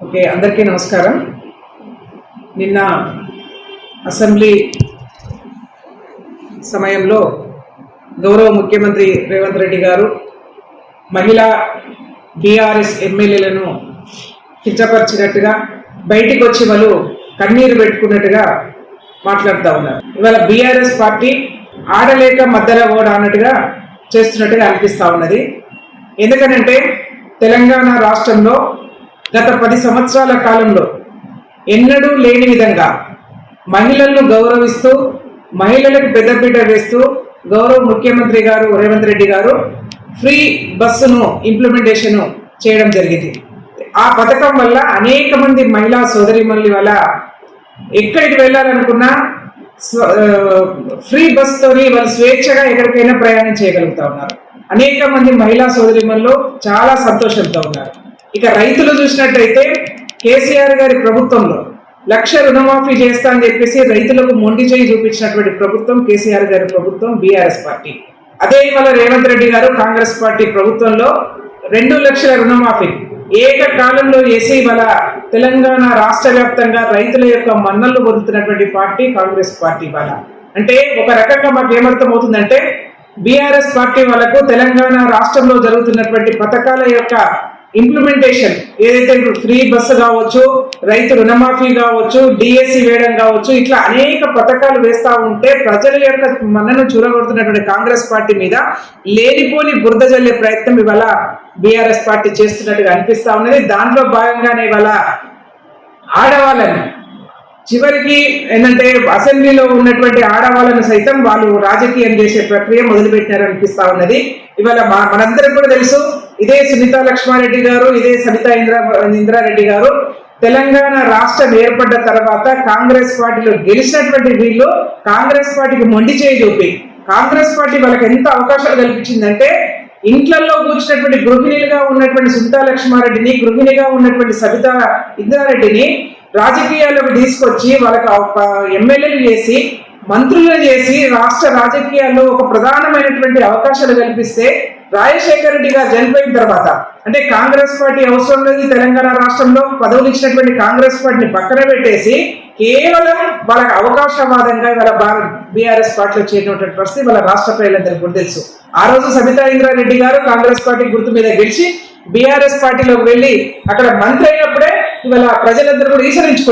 Okay అందరికీ నమస్కారం. నిన్న అసెంబ్లీ సమయంలో గౌరవ ముఖ్యమంత్రి రేవంత్ రెడ్డి గారు మహిళా బీఆర్ఎస్ ఎమ్మెల్యేలను కించపరిచినట్టుగా బయటికి వచ్చి వాళ్ళు కన్నీరు పెట్టుకున్నట్టుగా మాట్లాడుతూ ఉన్నారు. ఇవాళ బీఆర్ఎస్ పార్టీ ఆడలేక మధ్యలో కూడా అన్నట్టుగా చేస్తున్నట్టుగా అనిపిస్తూ ఉన్నది. ఎందుకనంటే తెలంగాణ రాష్ట్రంలో గత పది సంవత్సరాల కాలంలో ఎన్నడూ లేని విధంగా మహిళలను గౌరవిస్తూ మహిళలకు పెద్దపీట వేస్తూ గౌరవ ముఖ్యమంత్రి గారు రేవంత్ రెడ్డి గారు ఫ్రీ బస్సును ఇంప్లిమెంటేషన్ చేయడం జరిగింది. ఆ పథకం వల్ల అనేక మంది మహిళా సోదరిమణుల వల్ల ఎక్కడికి వెళ్ళాలనుకున్నా ఫ్రీ బస్ వాళ్ళు స్వేచ్ఛగా ఎక్కడికైనా ప్రయాణం చేయగలుగుతా ఉన్నారు. అనేక మంది మహిళా సోదరిమణులు చాలా సంతోషంతో ఉన్నారు. ఇక రైతులు చూసినట్టయితే కేసీఆర్ గారి ప్రభుత్వంలో లక్ష రుణమాఫీ చేస్తా అని చెప్పేసి రైతులకు మొండి చేయి చూపించినటువంటి ప్రభుత్వం కేసీఆర్ గారి ప్రభుత్వం బీఆర్ఎస్ పార్టీ. అదే ఇవాళ రేవంత్ రెడ్డి గారు కాంగ్రెస్ పార్టీ ప్రభుత్వంలో రెండు లక్షల రుణమాఫీ. ఏకకాలంలో చేసి ఇవాళ తెలంగాణ రాష్ట్ర వ్యాప్తంగా రైతుల యొక్క మన్నలు పొందుతున్నటువంటి పార్టీ కాంగ్రెస్ పార్టీ ఇవాళ. అంటే ఒక రకంగా మాకు ఏమర్థమవుతుందంటే బీఆర్ఎస్ పార్టీ వాళ్ళకు తెలంగాణ రాష్ట్రంలో జరుగుతున్నటువంటి పథకాల యొక్క ఇంప్లిమెంటేషన్ ఏదైతే ఇప్పుడు ఫ్రీ బస్సు కావచ్చు రైతు రుణమాఫీ కావచ్చు డిఎస్సి వేయడం కావచ్చు ఇట్లా అనేక పథకాలు వేస్తూ ఉంటే ప్రజల యొక్క మనను చూరగొడుతున్నటువంటి కాంగ్రెస్ పార్టీ మీద లేనిపోని బురద జల్లే ప్రయత్నం ఇవాళ బీఆర్ఎస్ పార్టీ చేస్తున్నట్టుగా అనిపిస్తూ ఉన్నది. దాంట్లో భాగంగానే ఇవాళ ఆడవాళ్ళని చివరికి ఏంటంటే అసెంబ్లీలో ఉన్నటువంటి ఆడవాళ్ళను సైతం వాళ్ళు రాజకీయం చేసే ప్రక్రియ మొదలుపెట్టినారు అనిపిస్తా ఉన్నది. ఇవాళ మనందరం కూడా తెలుసు ఇదే సునీత లక్ష్మారెడ్డి గారు ఇదే సబితా ఇంద్రా ఇంద్రారెడ్డి గారు. తెలంగాణ రాష్ట్రం ఏర్పడ్డ తర్వాత కాంగ్రెస్ పార్టీలో గెలిచినటువంటి వీళ్ళు కాంగ్రెస్ పార్టీకి మొండి చేయి చూపి. కాంగ్రెస్ పార్టీ వాళ్ళకి ఎంత అవకాశాలు కల్పించిందంటే ఇంట్లలో కూర్చున్నటువంటి గృహిణిలుగా ఉన్నటువంటి సునీతా లక్ష్మారెడ్డిని గృహిణిగా ఉన్నటువంటి సబిత ఇంద్రారెడ్డిని రాజకీయాల్లోకి తీసుకొచ్చి వాళ్ళకి ఎమ్మెల్యేలు చేసి మంత్రులు చేసి రాష్ట్ర రాజకీయాల్లో ఒక ప్రధానమైనటువంటి అవకాశాలు కల్పిస్తే రాజశేఖర రెడ్డి గారు చనిపోయిన తర్వాత అంటే కాంగ్రెస్ పార్టీ అవసరం లేదు తెలంగాణ రాష్ట్రంలో పదవులు ఇచ్చినటువంటి కాంగ్రెస్ పార్టీని పక్కన పెట్టేసి కేవలం వాళ్ళకి అవకాశవాదంగా వాళ్ళ బీఆర్ఎస్ పార్టీలో చేరినటువంటి పరిస్థితి వాళ్ళ రాష్ట్ర ప్రజలందరికీ కూడా తెలుసు. ఆ రోజు సబితా ఇంద్రారెడ్డి గారు కాంగ్రెస్ పార్టీ గుర్తు మీద గెలిచి బీఆర్ఎస్ పార్టీలోకి వెళ్ళి అక్కడ మంత్రి అయినప్పుడే ఇవాళ ప్రజలందరూ కూడా ఈసరించుకున్నారు.